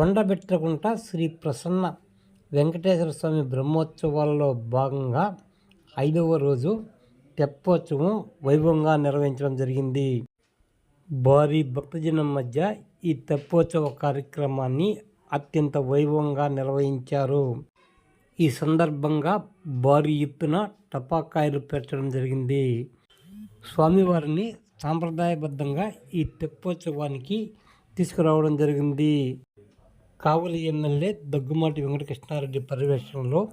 కొండబెట్టకుంట శ్రీ ప్రసన్న వెంకటేశ్వర స్వామి బ్రహ్మోత్సవాల్లో భాగంగా ఐదవ రోజు తెప్పోత్సవం వైభవంగా నిర్వహించడం జరిగింది. భారీ భక్తజనం మధ్య ఈ తెప్పోత్సవ కార్యక్రమాన్ని అత్యంత వైభవంగా నిర్వహించారు. ఈ సందర్భంగా భారీ ఎత్తున టపాకాయలు పేర్చడం జరిగింది. స్వామివారిని సాంప్రదాయబద్ధంగా ఈ తెప్పోత్సవానికి తీసుకురావడం జరిగింది. కావలి ఎమ్మెల్యే దగ్గుమాటి వెంకటకృష్ణారెడ్డి పర్యవేక్షణలో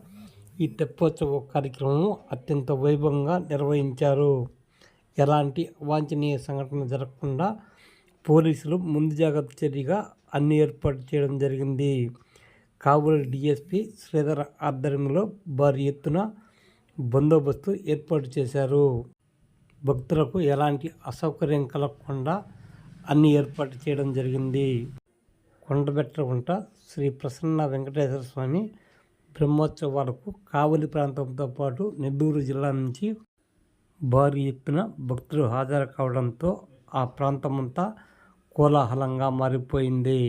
ఈ తెప్పోత్సవ కార్యక్రమం అత్యంత వైభవంగా నిర్వహించారు. ఎలాంటి అవాంఛనీయ సంఘటన జరగకుండా పోలీసులు ముందు జాగ్రత్త చర్యగా అన్ని ఏర్పాటు చేయడం జరిగింది. కావలి డిఎస్పి శ్రీధర్ ఆధ్వర్యంలో భారీ ఎత్తున బందోబస్తు ఏర్పాటు చేశారు. భక్తులకు ఎలాంటి అసౌకర్యం కలగకుండా అన్ని ఏర్పాటు చేయడం జరిగింది. కొండబెట్టకుంట శ్రీ ప్రసన్న వెంకటేశ్వర స్వామి బ్రహ్మోత్సవాలకు కావలి ప్రాంతంతో పాటు నెల్లూరు జిల్లా నుంచి భారీ ఎత్తున భక్తులు హాజరు కావడంతో ఆ ప్రాంతమంతా కోలాహలంగా మారిపోయింది.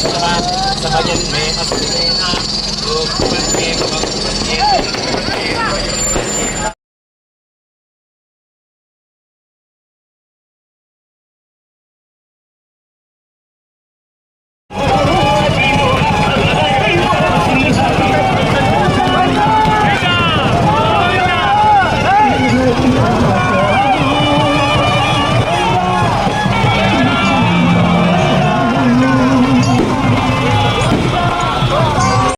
Saka, saka may asin na. Good.